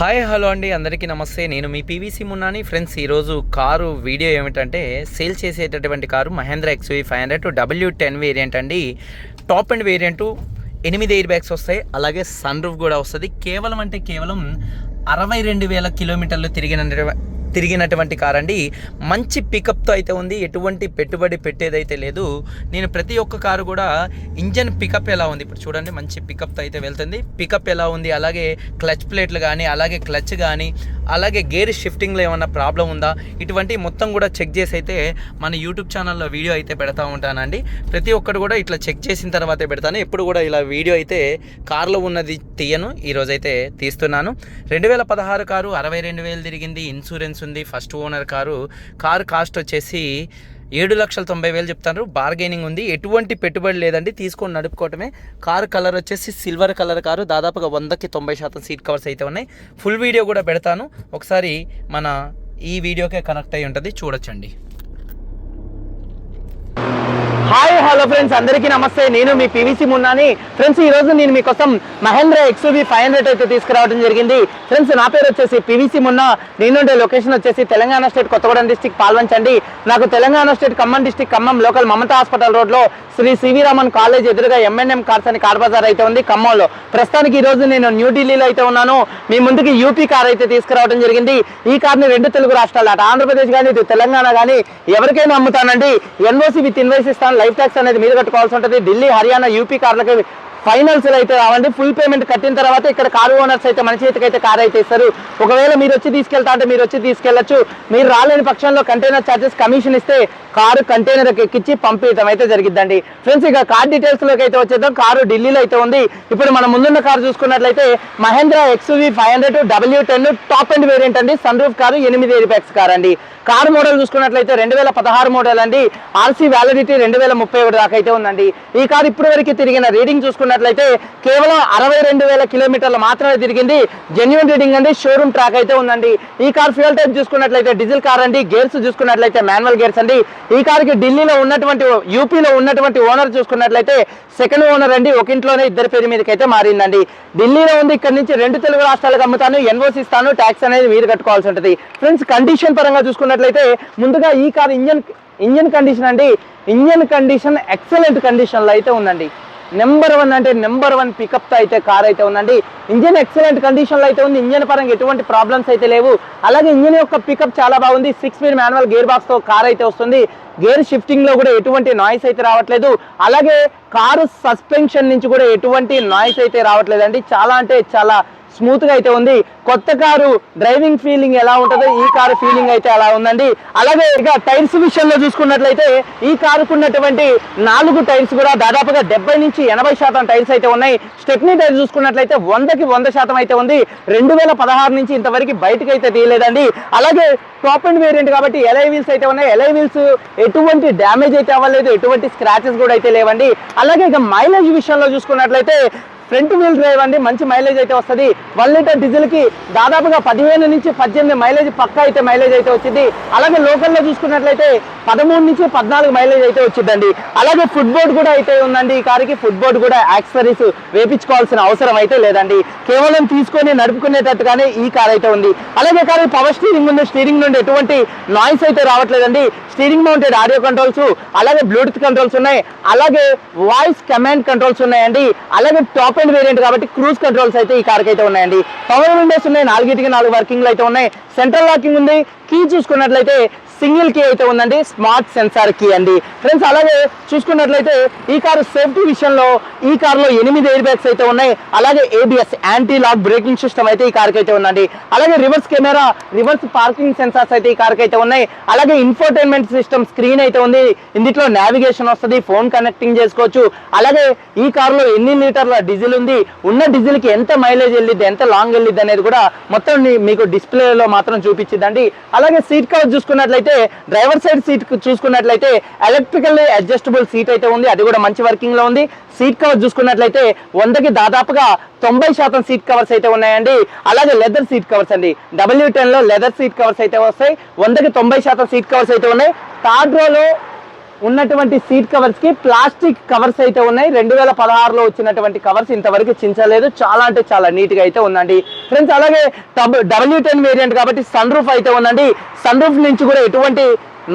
Hi hello అండి. అందరికీ నమస్తే. నేను మీ పీవీసీ మున్నాని. ఫ్రెండ్స్ ఈరోజు కారు వీడియో ఏమిటంటే సేల్ చేసేటటువంటి car Mahindra XUV five hundred W ten variant అండి. టాప్ అండ్ వేరియంట్ ఎనిమిది ఎయిర్ బ్యాగ్స్ వస్తాయి. అలాగే సన్ రూఫ్ కూడా వస్తుంది. కేవలం అంటే కేవలం అరవై రెండు వేల కిలోమీటర్లు తిరిగిన తిరిగినటువంటి కార్ అండి. మంచి పికప్తో అయితే ఉంది. ఎటువంటి పెట్టుబడి పెట్టేదైతే లేదు. నేను ప్రతి ఒక్క కారు కూడా ఇంజన్ పికప్ ఎలా ఉంది? ఇప్పుడు చూడండి మంచి పికప్తో అయితే వెళ్తుంది. పికప్ ఎలా ఉంది? అలాగే క్లచ్ ప్లేట్లు కానీ అలాగే క్లచ్ కానీ అలాగే గేర్ షిఫ్టింగ్లో ఏమన్నా ప్రాబ్లం ఉందా? ఇటువంటి మొత్తం కూడా చెక్ చేసి అయితే మన యూట్యూబ్ ఛానల్లో వీడియో అయితే పెడతా ఉంటానండి. ప్రతి ఒక్కరు కూడా ఇట్లా చెక్ చేసిన తర్వాతే పెడతాను. ఎప్పుడు కూడా ఇలా వీడియో అయితే కారులో ఉన్నది తీయను. ఈరోజు అయితే తీస్తున్నాను. రెండు వేల పదహారు కారు అరవై రెండు వేలు తిరిగింది. ఇన్సూరెన్స్ ఉంది. First owner car. Car cost వచ్చేసి ఏడు లక్షల తొంభై వేలు చెప్తారు బార్గెనింగ్ ఉంది. ఎటువంటి పెట్టుబడి లేదండి. తీసుకొని నడుపుకోవటమే. కారు కలర్ వచ్చేసి సిల్వర్ కలర్ కారు. దాదాపుగా వందకి తొంభై శాతం సీట్ కవర్స్ అయితే ఉన్నాయి. ఫుల్ వీడియో కూడా పెడతాను. ఒకసారి మన ఈ వీడియోకే కనెక్ట్ అయి ఉంటుంది. చూడొచ్చండి. Hi hello friends. అందరికీ నమస్తే. నేను మీ పివిసి మున్నాని. ఫ్రెండ్స్ ఈ రోజు నేను మీకోసం మహేంద్ర ఎక్స్యూబీ ఫైవ్ హండ్రెడ్ అయితే తీసుకురావడం జరిగింది. ఫ్రెండ్స్ నా పేరు వచ్చేసి పివిసి మున్నా. నేనుండే లొకేషన్ వచ్చేసి తెలంగాణ స్టేట్ కొత్తగూడెం డిస్టిక్ పాల్వంచండి. నాకు Telangana state Khammam district Khammam local Mamata hospital రోడ్లో శ్రీ సివి రామన్ కాలేజ్ ఎదురుగా ఎంఎన్ఎం కార్స్ అని కార్ బజార్ అయితే ఉంది ఖమ్మంలో. ప్రస్తుతానికి ఈ రోజు నేను న్యూఢిల్లీలో అయితే ఉన్నాను. మీ ముందుకి యూపీ కార్ అయితే తీసుకురావడం జరిగింది. ఈ కార్ని రెండు తెలుగు రాష్ట్రాలు అటు ఆంధ్రప్రదేశ్ కానీ ఇటు తెలంగాణ కానీ ఎవరికైనా అమ్ముతానండి. ఎన్ఓసి విత్ ఇన్వైస్ ఇస్తాను లైఫ్ ట్యాక్స్ అనేది మీరు కట్టుకోవాల్సి ఉంటుంది. ఢిల్లీ హర్యానా యూపీ కార్లకి ఫైనల్స్ అయితే రావండి. ఫుల్ పేమెంట్ కట్టిన తర్వాత ఇక్కడ కారు ఓనర్స్ అయితే మన చేతికి అయితే కారు అయితే ఇస్తారు. ఒకవేళ మీరు వచ్చి తీసుకెళ్తా అంటే మీరు వచ్చి తీసుకెళ్ళొచ్చు మీరు రాలేని పక్షంలో కంటైనర్ ఛార్జెస్ కమిషన్ ఇస్తే కారు కంటైనర్ ఎక్కించి పంపించడం అయితే జరిగిద్దండి. ఫ్రెండ్స్ ఇక కార్ డీటెయిల్స్లోకి అయితే వచ్చేద్దాం. కారు ఢిల్లీలో అయితే ఉంది. ఇప్పుడు మనం ముందున్న కారు చూసుకున్నట్లయితే Mahindra XUV five hundred W ten top end variant అండి. సన్ రూఫ్ కారు ఎనిమిది ఎయిర్ బ్యాగ్స్ కార్ అండి. కార్ మోడల్ చూసుకున్నట్లయితే రెండు వేల పదహారు మోడల్ అండి. ఆర్సీ వ్యాలిడిటీ రెండు వేల ముప్పై ఒకటి దాకా అయితే ఉందండి. ఈ కారు ఇప్పటి వరకు తిరిగిన రీడింగ్ చూసుకున్నట్లయితే కేవలం అరవై రెండు వేల కిలోమీటర్లు మాత్రమే తిరిగింది. జెన్యున్ రీడింగ్ అండి షోరూమ్ ట్రాక్ అయితే ఉందండి. ఈ కార్ ఫ్యూల్ టైప్ చూసుకున్నట్లయితే డీజిల్ కార్ అండి గేర్స్ చూసుకున్నట్లయితే మాన్యువల్ గేర్స్ అండి. ఈ కార్కి ఢిల్లీలో ఉన్నటువంటి యూపీలో ఉన్నటువంటి ఓనర్ చూసుకున్నట్లయితే సెకండ్ ఓనర్ అండి ఒక ఇంట్లోనే ఇద్దరి పేరు మీదకి అయితే మారిందండి. ఢిల్లీలో ఉంది ఇక్కడ నుంచి రెండు తెలుగు రాష్ట్రాలకు అమ్ముతాను ఎన్ఓసి ఇస్తాను ట్యాక్స్ అనేది మీరు కట్టుకోవాల్సి ఉంటుంది. ఫ్రెండ్స్ కండిషన్ పరంగా చూసుకున్నట్లయితే ముందుగా ఈ కార్ ఇంజన్ ఇంజన్ కండిషన్ అండి. ఇంజన్ కండిషన్ ఎక్సలెంట్ కండిషన్లో అయితే ఉందండి. నెంబర్ వన్ అంటే నెంబర్ వన్ పికప్తో అయితే కార్ అయితే ఉందండి. ఇంజన్ ఎక్సలెంట్ కండిషన్లో అయితే ఉంది. ఇంజన్ పరంగా ఎటువంటి ప్రాబ్లమ్స్ అయితే లేవు. అలాగే ఇంజన్ యొక్క పికప్ చాలా బాగుంది. సిక్స్ స్పీడ్ మాన్యువల్ గేర్ బాక్స్తో కార్ అయితే వస్తుంది. గేర్ షిఫ్టింగ్లో కూడా ఎటువంటి నాయిస్ అయితే రావట్లేదు. అలాగే కారు సస్పెన్షన్ నుంచి కూడా ఎటువంటి నాయిస్ అయితే రావట్లేదండి. చాలా అంటే చాలా స్మూత్గా అయితే ఉంది. కొత్త కారు డ్రైవింగ్ ఫీలింగ్ ఎలా ఉంటుందో ఈ కారు ఫీలింగ్ అయితే అలా ఉందండి. అలాగే ఇక టైర్స్ విషయంలో చూసుకున్నట్లయితే ఈ కారుకు ఉన్నటువంటి నాలుగు టైర్స్ కూడా దాదాపుగా డెబ్బై నుంచి ఎనభై శాతం టైర్స్ అయితే ఉన్నాయి. స్టెప్నీ టైర్ చూసుకున్నట్లయితే వందకి వంద శాతం అయితే ఉంది. రెండు వేల పదహారు నుంచి ఇంతవరకు బయటకు అయితే తీయలేదండి. అలాగే టాప్ అండ్ వేరియంట్ కాబట్టి ఎలై వీల్స్ అయితే ఉన్నాయి. ఎలై వీల్స్ ఎటువంటి డ్యామేజ్ అయితే అవ్వలేదు. ఎటువంటి స్క్రాచెస్ కూడా అయితే లేవండి. అలాగే ఇక మైలేజ్ విషయంలో చూసుకున్నట్లయితే ఫ్రంట్ వీల్ డ్రైవ్ అండి మంచి మైలేజ్ అయితే వస్తుంది. వన్ లీటర్ డీజిల్కి దాదాపుగా పదిహేను నుంచి పద్దెనిమిది మైలేజ్ పక్కా అయితే మైలేజ్ అయితే వచ్చింది. అలాగే లోకల్లో చూసుకున్నట్లయితే పదమూడు నుంచి పద్నాలుగు మైలేజ్ అయితే వచ్చిందండి. అలాగే ఫుడ్ బోర్డ్ కూడా అయితే ఉందండి. ఈ కారుకి ఫుడ్ బోర్డ్ కూడా యాక్సరీస్ వేపించుకోవాల్సిన అవసరం అయితే లేదండి. కేవలం తీసుకొని నడుపుకునేటట్టుగానే ఈ కార్ అయితే ఉంది. అలాగే కారు పవర్ స్టీరింగ్ ఉంది. స్టీరింగ్ నుండి ఎటువంటి నాయిస్ అయితే రావట్లేదండి. స్టీరింగ్ మౌంటెడ్ ఆడియో కంట్రోల్స్ అలాగే బ్లూటూత్ కంట్రోల్స్ ఉన్నాయి. అలాగే వాయిస్ కమాండ్ కంట్రోల్స్ ఉన్నాయండి. అలాగే టాప్ అండ్ వేరియంట్ కాబట్టి క్రూజ్ కంట్రోల్స్ అయితే ఈ కార్కి అయితే ఉన్నాయండి. పవర్ విండోస్ ఉన్నాయి నాలుగిటికి నాలుగు వర్కింగ్లు అయితే ఉన్నాయి. సెంట్రల్ లాకింగ్ ఉంది. కీ చూసుకున్నట్లయితే సింగిల్ కీ అయితే ఉందండి స్మార్ట్ సెన్సార్ కీ అండి. ఫ్రెండ్స్ అలాగే చూసుకున్నట్లయితే ఈ కారు సేఫ్టీ విషయంలో ఈ కారులో ఎనిమిది ఎయిర్ బ్యాగ్స్ అయితే ఉన్నాయి. అలాగే ABS anti lock braking system అయితే ఈ కార్కి అయితే ఉందండి. అలాగే reverse camera reverse parking sensors అయితే ఈ కార్కి అయితే ఉన్నాయి. అలాగే ఇన్ఫోటైన్మెంట్ సిస్టమ్ స్క్రీన్ అయితే ఉంది. ఇందులో నావిగేషన్ వస్తుంది ఫోన్ కనెక్టింగ్ చేసుకోవచ్చు. అలాగే ఈ కారులో ఎన్ని లీటర్ల డీజిల్ ఉంది ఉన్న డీజిల్కి ఎంత మైలేజ్ వెళ్ళిద్ది ఎంత లాంగ్ వెళ్ళిద్ది అనేది కూడా మొత్తం మీకు డిస్ప్లేలో మాత్రం చూపించిద్దండి అలాగే సీట్ కవర్ చూసుకున్నట్లయితే డ్రైవర్ సైడ్ సీట్ చూసుకున్నట్లయితే ఎలక్ట్రికల్ అడ్జస్టబుల్ సీట్ అయితే ఉంది. అది కూడా మంచి వర్కింగ్లో ఉంది. సీట్ కవర్ చూసుకున్నట్లయితే వందకి దాదాపుగా తొంభై శాతం సీట్ కవర్స్ అయితే ఉన్నాయండి. అలాగే లెదర్ సీట్ కవర్స్ అండి. డబ్ల్యూ టెన్లో లెదర్ సీట్ కవర్స్ అయితే వస్తాయి. వందకి తొంభై శాతం సీట్ కవర్స్ అయితే ఉన్నాయి. థర్డ్ రోలో ఉన్నటువంటి సీట్ కవర్స్కి ప్లాస్టిక్ కవర్స్ అయితే ఉన్నాయి. రెండు వేల పదహారులో వచ్చినటువంటి కవర్స్ ఇంతవరకు చించలేదు. చాలా అంటే చాలా నీట్గా అయితే ఉందండి. ఫ్రెండ్స్ అలాగే డబ్ల్యూ టెన్ వేరియంట్ కాబట్టి సన్ రూఫ్ అయితే ఉందండి. సన్ రూఫ్ నుంచి కూడా ఎటువంటి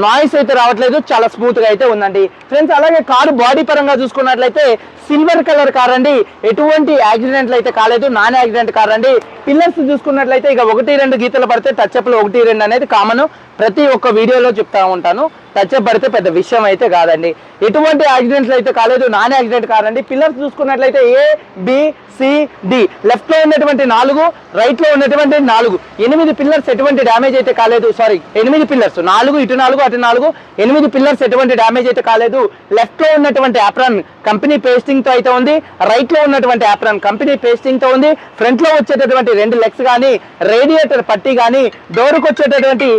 నాయిస్ అయితే రావట్లేదు. చాలా స్మూత్గా అయితే ఉందండి. ఫ్రెండ్స్ అలాగే కారు బాడీ పరంగా చూసుకున్నట్లయితే సిల్వర్ కలర్ కార్ అండి. ఎటువంటి యాక్సిడెంట్లు అయితే కాలేదు. నాన్ యాక్సిడెంట్ కార్ అండి. పిల్లర్స్ చూసుకున్నట్లయితే ఇక ఒకటి రెండు గీతలు పడితే టచ్అప్లు ఒకటి రెండు అనేది కామన్ ప్రతి ఒక్క వీడియోలో చెప్తా ఉంటాను. టచ్అప్ పడితే పెద్ద విషయం అయితే కాదండి. ఎటువంటి యాక్సిడెంట్స్ అయితే కాలేదు. నాన్ యాక్సిడెంట్ కాదండి పిల్లర్స్ చూసుకున్నట్లయితే ఏ బి సి డి లెఫ్ట్లో ఉన్నటువంటి నాలుగు రైట్లో ఉన్నటువంటి నాలుగు. ఎనిమిది పిల్లర్స్ ఎటువంటి డ్యామేజ్ అయితే కాలేదు. సారీ ఎనిమిది పిల్లర్స్. నాలుగు ఇటు నాలుగు అటు నాలుగు. ఎనిమిది పిల్లర్స్ ఎటువంటి డ్యామేజ్ అయితే కాలేదు. లెఫ్ట్లో ఉన్నటువంటి యాప్రాన్ కంపెనీ పేస్టింగ్తో అయితే ఉంది. రైట్లో ఉన్నటువంటి యాప్రాన్ కంపెనీ పేస్టింగ్తో ఉంది. ఫ్రంట్లో వచ్చేటటువంటి రెండు లెగ్స్ కానీ రేడియేటర్ పట్టి కానీ డోర్కి వచ్చేటటువంటి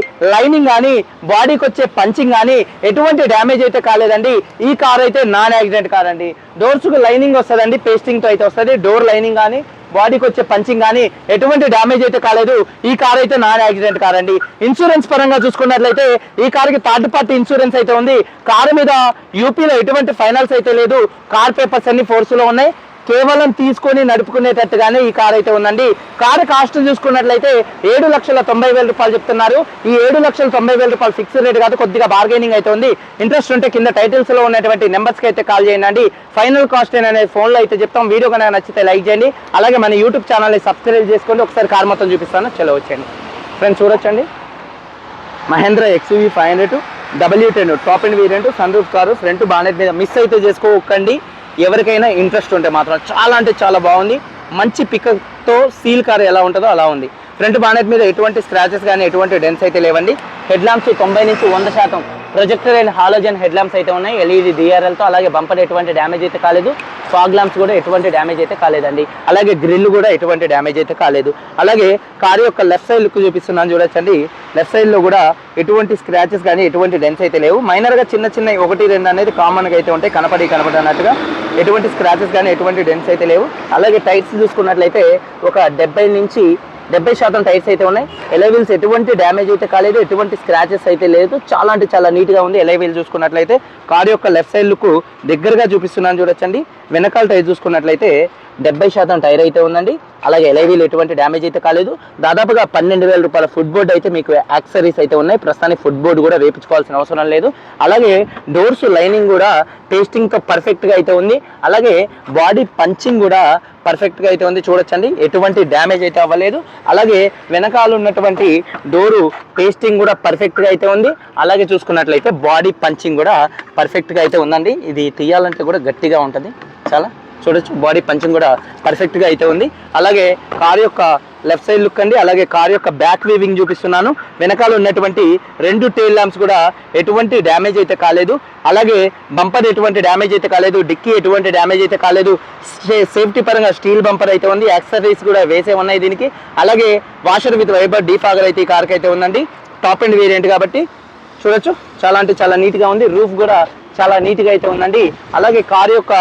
లైనింగ్ కానీ బాడీకి వచ్చే పంచింగ్ కానీ ఎటువంటి డ్యామేజ్ అయితే కాలేదండి. ఈ కార్ అయితే నాన్ యాక్సిడెంట్ కార్ అండి డోర్స్కు లైనింగ్ వస్తుందండి పేస్టింగ్తో అయితే వస్తుంది. డోర్ లైనింగ్ కానీ బాడీకి వచ్చే పంచింగ్ కానీ ఎటువంటి డ్యామేజ్ అయితే కాలేదు. ఈ కార్ అయితే నాన్ యాక్సిడెంట్ కార్ అండి ఇన్సూరెన్స్ పరంగా చూసుకున్నట్లయితే ఈ కార్కి థర్డ్ పార్టీ ఇన్సూరెన్స్ అయితే ఉంది. కారు మీద యూపీలో ఎటువంటి ఫైనాన్స్ అయితే లేదు. కార్ పేపర్స్ అన్ని ఫోర్స్లో ఉన్నాయి. కేవలం తీసుకొని నడుపుకునేటట్టుగానే ఈ కార్ అయితే ఉందండి. కారు కాస్ట్ చూసుకున్నట్లయితే ఏడు లక్షల తొంభై వేల రూపాయలు చెప్తున్నారు. ఈ ఏడు లక్షల తొంభై వేల రూపాయలు ఫిక్స్డ్ రేట్ కాదు కొద్దిగా బార్గెనింగ్ అయితే ఉంది. ఇంట్రెస్ట్ ఉంటే కింద టైటిల్స్లో ఉన్నటువంటి నెంబర్స్కి అయితే కాల్ చేయండి ఫైనల్ కాస్ట్ అనేది ఫోన్లో అయితే చెప్తాం. వీడియో కనుక నచ్చితే లైక్ చేయండి. అలాగే మన యూట్యూబ్ ఛానల్ని సబ్స్క్రైబ్ చేసుకోండి. ఒకసారి కార్ మొత్తం చూపిస్తాను. చలో వచ్చేయండి. ఫ్రెండ్స్ చూడొచ్చండి. Mahindra XUV five hundred W ten top end variant sun roof car front bonnet మీద మిస్ అయితే చేసుకోకండి. ఎవరికైనా ఇంట్రెస్ట్ ఉంటే మాత్రం చాలా అంటే చాలా బాగుంది. మంచి పికప్తో సీల్ కార్ ఎలా ఉంటుందో అలా ఉంది. ఫ్రంట్ బానెట్ మీద ఎటువంటి స్క్రాచెస్ కానీ ఎటువంటి డెన్స్ అయితే లేవండి. హెడ్ ల్యాంప్స్ తొంభై నుంచి వంద శాతం projector and halogen head lamps అయితే ఉన్నాయి. ఎల్ఈడి డిఆర్ఎల్తో అలాగే బంపర్ ఎటువంటి డ్యామేజ్ అయితే కాలేదు. ఫాగ్ ల్యాంప్స్ కూడా ఎటువంటి డ్యామేజ్ అయితే కాలేదండి. అలాగే గ్రిల్ కూడా ఎటువంటి డ్యామేజ్ అయితే కాలేదు. అలాగే కారు యొక్క లెఫ్ట్ సైడ్ లుక్ చూపిస్తున్నాను చూడొచ్చండి. లెఫ్ట్ సైడ్లో కూడా ఎటువంటి స్క్రాచెస్ కానీ ఎటువంటి డెన్స్ అయితే లేవు. మైనర్గా చిన్న చిన్న ఒకటి రెండు అనేది కామన్గా అయితే ఉంటాయి. కనపడి కనపడనట్టుగా ఎటువంటి స్క్రాచెస్ కానీ ఎటువంటి డెన్స్ అయితే లేవు. అలాగే టైర్స్ చూసుకున్నట్లయితే ఒక డెబ్బై నుంచి డెబ్బై శాతం టైర్స్ అయితే ఉన్నాయి. ఎలైవీల్స్ ఎటువంటి డ్యామేజ్ అయితే కాలేదు ఎటువంటి స్క్రాచెస్ అయితే లేదు. చాలా అంటే చాలా నీట్గా ఉంది ఎలైవీల్ చూసుకున్నట్లయితే. కార్ యొక్క లెఫ్ట్ సైడ్ లుక్ దగ్గరగా చూపిస్తున్నాను చూడొచ్చండి. వెనకాల టైర్ చూసుకున్నట్లయితే డెబ్బై శాతం టైర్ అయితే ఉందండి. అలాగే ఎలైవీల్ ఎటువంటి డ్యామేజ్ అయితే కాలేదు. దాదాపుగా పన్నెండు వేల రూపాయల ఫుడ్ బోర్డ్ అయితే మీకు యాక్సరీస్ అయితే ఉన్నాయి. ప్రస్తుతానికి ఫుడ్ బోర్డ్ కూడా వేపించుకోవాల్సిన అవసరం లేదు. అలాగే డోర్స్ లైనింగ్ కూడా టేస్టింగ్తో పర్ఫెక్ట్గా అయితే ఉంది. అలాగే బాడీ పంచింగ్ కూడా పర్ఫెక్ట్గా అయితే ఉంది చూడొచ్చండి. ఎటువంటి డ్యామేజ్ అయితే అవ్వలేదు. అలాగే వెనకాల ఉన్నటువంటి డోరు పేస్టింగ్ కూడా పర్ఫెక్ట్గా అయితే ఉంది. అలాగే చూసుకున్నట్లయితే బాడీ పంచింగ్ కూడా పర్ఫెక్ట్గా అయితే ఉందండి. ఇది తీయాలంటే కూడా గట్టిగా ఉంటుంది. చాలా చూడొచ్చు. బాడీ పంచింగ్ కూడా పర్ఫెక్ట్గా అయితే ఉంది. అలాగే కార్ యొక్క లెఫ్ట్ సైడ్ లుక్ అండి. అలాగే కార్ యొక్క బ్యాక్ వీవింగ్ చూపిస్తున్నాను. వెనకాల ఉన్నటువంటి రెండు టైల్ ల్యాంప్స్ కూడా ఎటువంటి డ్యామేజ్ అయితే కాలేదు. అలాగే బంపర్ ఎటువంటి డ్యామేజ్ అయితే కాలేదు. డిక్కీ ఎటువంటి డ్యామేజ్ అయితే కాలేదు. సే- సేఫ్టీ పరంగా స్టీల్ బంపర్ అయితే ఉంది. యాక్సరీస్ కూడా వేసే ఉన్నాయి దీనికి. అలాగే వాషర్ విత్ వైబర్ డీఫాగర్ అయితే ఈ కార్కి అయితే ఉందండి. టాప్ అండ్ వేరియంట్ కాబట్టి చూడొచ్చు. చాలా అంటే చాలా నీట్గా ఉంది. రూఫ్ కూడా చాలా నీట్గా అయితే ఉందండి. అలాగే కార్ యొక్క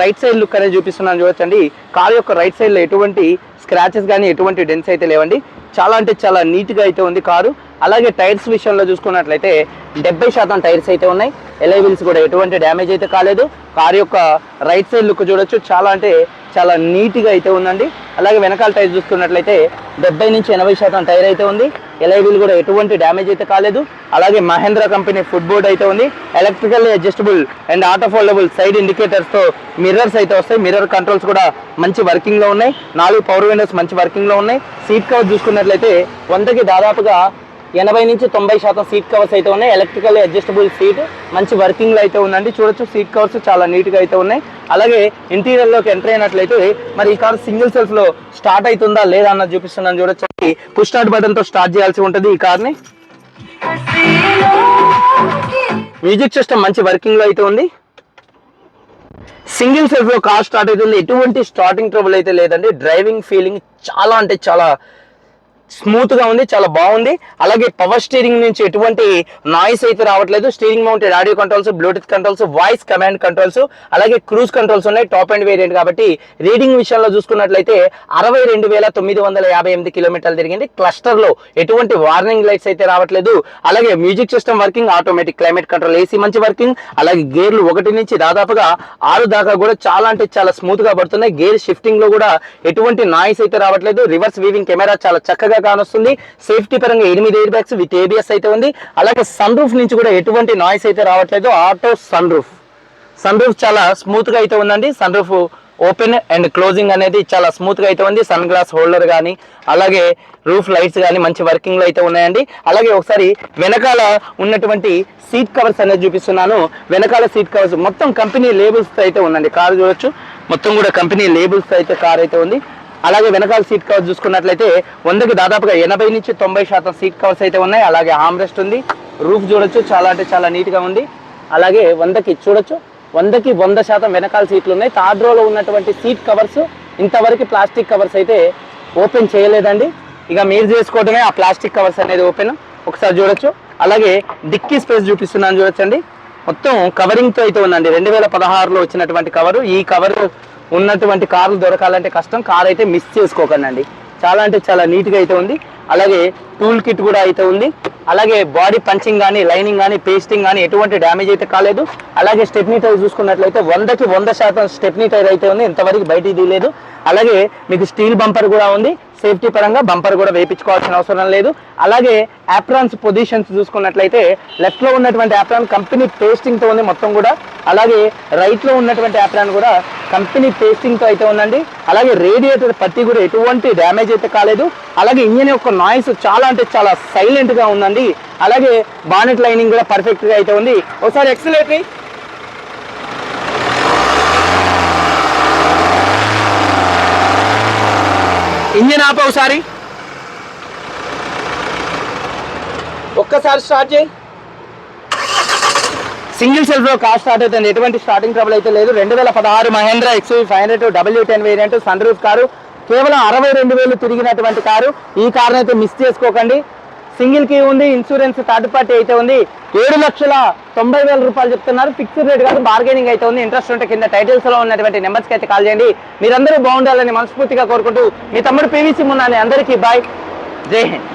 రైట్ సైడ్ లుక్ అనేది చూపిస్తున్నాను చూడొచ్చండి. కార్ యొక్క రైట్ సైడ్లో ఎటువంటి స్క్రాచెస్ కానీ ఎటువంటి డెన్స్ అయితే లేవండి. చాలా అంటే చాలా నీట్గా అయితే ఉంది కారు. అలాగే టైర్స్ విషయంలో చూసుకున్నట్లయితే డెబ్బై శాతం టైర్స్ అయితే ఉన్నాయి. ఎలైవిల్స్ కూడా ఎటువంటి డ్యామేజ్ అయితే కాలేదు. కార్ యొక్క రైట్ సైడ్ లుక్ చూడొచ్చు. చాలా అంటే చాలా నీట్గా అయితే ఉందండి. అలాగే వెనకాల టైర్ చూసుకున్నట్లయితే డెబ్బై నుంచి ఎనభై శాతం టైర్ అయితే ఉంది. ఎలైవిల్ కూడా ఎటువంటి డ్యామేజ్ అయితే కాలేదు. అలాగే మహేంద్ర కంపెనీ ఫుడ్ బోర్డ్ అయితే ఉంది. Electrical adjustable and auto foldable side ఇండికేటర్స్తో mirrors అయితే వస్తాయి. మిర్రర్ కంట్రోల్స్ కూడా మంచి వర్కింగ్లో ఉన్నాయి. నాలుగు పవర్ విండోస్ మంచి వర్కింగ్లో ఉన్నాయి. సీట్ కవర్ చూసుకున్నట్లయితే వందకి దాదాపుగా ఎనభై నుంచి తొంభై శాతం సీట్ కవర్స్ అయితే ఉన్నాయి. ఎలక్ట్రికల్ అడ్జస్టబుల్ సీట్ మంచి వర్కింగ్లో అయితే ఉందండి. చూడొచ్చు సీట్ కవర్స్ చాలా నీట్గా అయితే ఉన్నాయి. అలాగే ఇంటీరియర్లోకి ఎంటర్ అయినట్లయితే మరి ఈ కార్ సింగిల్ సెల్ఫ్లో స్టార్ట్ అవుతుందా లేదా అన్నది చూపిస్తున్నాను చూడొచ్చు. పుష్ స్టార్ట్ బటన్తో స్టార్ట్ చేయాల్సి ఉంటుంది ఈ కార్ని. మ్యూజిక్ సిస్టమ్ మంచి వర్కింగ్లో అయితే ఉంది. సింగిల్ సెల్ఫ్లో కార్ స్టార్ట్ అవుతుంది. ఎటువంటి స్టార్టింగ్ ట్రబుల్ అయితే లేదండి. డ్రైవింగ్ ఫీలింగ్ చాలా అంటే చాలా స్మూత్గా ఉంది చాలా బాగుంది. అలాగే పవర్ స్టీరింగ్ నుంచి ఎటువంటి నాయిస్ అయితే రావట్లేదు. Steering mounted audio controls Bluetooth controls voice command controls అలాగే క్రూజ్ కంట్రోల్స్ ఉన్నాయి టాప్ అండ్ వేరియంట్ కాబట్టి. రీడింగ్ విషయంలో చూసుకున్నట్లయితే అరవై రెండు వేల తొమ్మిది వందల యాభై ఎనిమిది కిలోమీటర్లు తిరిగింది. క్లస్టర్లో ఎటువంటి వార్నింగ్ లైట్స్ అయితే రావట్లేదు. అలాగే music system working automatic climate control AC మంచి వర్కింగ్ అలాగే గేర్లు ఒకటి నుంచి దాదాపుగా ఆరు దాకా కూడా చాలా అంటే చాలా స్మూత్గా పడుతున్నాయి. గేర్ షిఫ్టింగ్లో కూడా ఎటువంటి నాయిస్ అయితే రావట్లేదు. రివర్స్ వీవింగ్ కెమెరా చాలా చక్కగా కానొస్తుంది. సేఫ్టీ పరంగా ఎనిమిది ఎయిర్ బ్యాగ్స్ విత్ ఏబిఎస్ అయితే ఉంది. అలాగే సన్ రూఫ్ నుంచి కూడా ఎటువంటి నాయిస్ అయితే రావట్లేదు. Auto sun roof sun roof చాలా స్మూత్గా అయితే ఉందండి. Sun roof open and closing అనేది చాలా స్మూత్గా అయితే ఉంది. సన్ గ్లాస్ హోల్డర్ కానీ అలాగే రూఫ్ లైట్స్ కానీ మంచి వర్కింగ్లో అయితే ఉన్నాయండి. అలాగే ఒకసారి వెనకాల ఉన్నటువంటి సీట్ కవర్స్ అనేది చూపిస్తున్నాను. వెనకాల సీట్ కవర్స్ మొత్తం కంపెనీ లేబుల్స్ అయితే ఉందండి. కారు చూడొచ్చు. మొత్తం కూడా కంపెనీ లేబుల్స్ అయితే కార్ అయితే ఉంది. అలాగే వెనకాల సీట్ కవర్స్ చూసుకున్నట్లయితే వందకి దాదాపుగా ఎనభై నుంచి తొంభై శాతం సీట్ కవర్స్ అయితే ఉన్నాయి. అలాగే ఆమ్రెస్ట్ ఉంది. రూఫ్ చూడొచ్చు. చాలా అంటే చాలా నీట్గా ఉంది. అలాగే వందకి చూడొచ్చు. వందకి వంద శాతం వెనకాల సీట్లు ఉన్నాయి. థర్డ్ రోలో ఉన్నటువంటి సీట్ కవర్స్ ఇంతవరకు ప్లాస్టిక్ కవర్స్ అయితే ఓపెన్ చేయలేదండి. ఇక మీరు చేసుకోవడమే ఆ ప్లాస్టిక్ కవర్స్ అనేది ఓపెన్. ఒకసారి చూడొచ్చు. అలాగే డిక్కీ స్పేస్ చూపిస్తున్నాను చూడొచ్చండి. మొత్తం కవరింగ్తో అయితే ఉందండి. రెండు వేల పదహారులో వచ్చినటువంటి కవరు. ఈ కవరు ఉన్నటువంటి కార్లు దొరకాలంటే కష్టం. కార్ అయితే మిస్ చేసుకోకండి చాలా అంటే చాలా నీట్గా అయితే ఉంది. అలాగే టూల్ కిట్ కూడా అయితే ఉంది. అలాగే బాడీ పంచింగ్ కానీ లైనింగ్ కానీ పేస్టింగ్ కానీ ఎటువంటి డ్యామేజ్ అయితే కాలేదు. అలాగే స్టెప్నీ టైర్ చూసుకున్నట్లయితే వందకి వంద శాతం స్టెప్నీ టైర్ అయితే ఉంది. ఇంతవరకు బయటికి తీయలేదు. అలాగే మీకు స్టీల్ బంపర్ కూడా ఉంది. సేఫ్టీ పరంగా బంపర్ కూడా వేయించుకోవాల్సిన అవసరం లేదు. అలాగే యాప్రాన్స్ పొజిషన్స్ చూసుకున్నట్లయితే లెఫ్ట్లో ఉన్నటువంటి యాప్రాన్ కంపెనీ పేస్టింగ్తో ఉంది మొత్తం కూడా. అలాగే రైట్లో ఉన్నటువంటి యాప్రాన్ కూడా కంపెనీ పేస్టింగ్తో అయితే ఉందండి. అలాగే రేడియేటర్ పట్టి కూడా ఎటువంటి డ్యామేజ్ అయితే కాలేదు. అలాగే ఇంజన్ యొక్క నాయిస్ చాలా అంటే చాలా సైలెంట్గా ఉందండి. అలాగే బానెట్ లైనింగ్ కూడా పర్ఫెక్ట్గా అయితే ఉంది. ఒకసారి ఎక్సలేటరీ ఇంజిన్ ఆప ఒకసారి. ఒక్కసారి స్టార్ట్ చేయి. సింగిల్ సెల్ఫ్లో కార్ స్టార్ట్ అవుతుంది. ఎటువంటి స్టార్టింగ్ ట్రబుల్ అయితే లేదు. రెండు వేల పదహారు Mahindra X five hundred W ten variant sun roof car. కేవలం అరవై రెండు వేలు తిరిగినటువంటి కారు. ఈ కారుని అయితే మిస్ చేసుకోకండి. సింగిల్కి ఉంది ఇన్సూరెన్స్ థర్డ్ పార్టీ అయితే ఉంది. ఏడు లక్షల తొంభై వేల రూపాయలు చెప్తున్నారు. ఫిక్స్డ్ రేట్ కాదు బార్గెనింగ్ అయితే ఉంది. ఇంట్రెస్ట్ ఉంటే కింద టైటిల్స్లో ఉన్నటువంటి నెంబర్స్కి అయితే కాల్ చేయండి. మీరందరూ బాగుండాలని మనస్ఫూర్తిగా కోరుకుంటూ మీ తమ్ముడు పీవీసీ మున్నాని అందరికీ బాయ్. జై హింద్.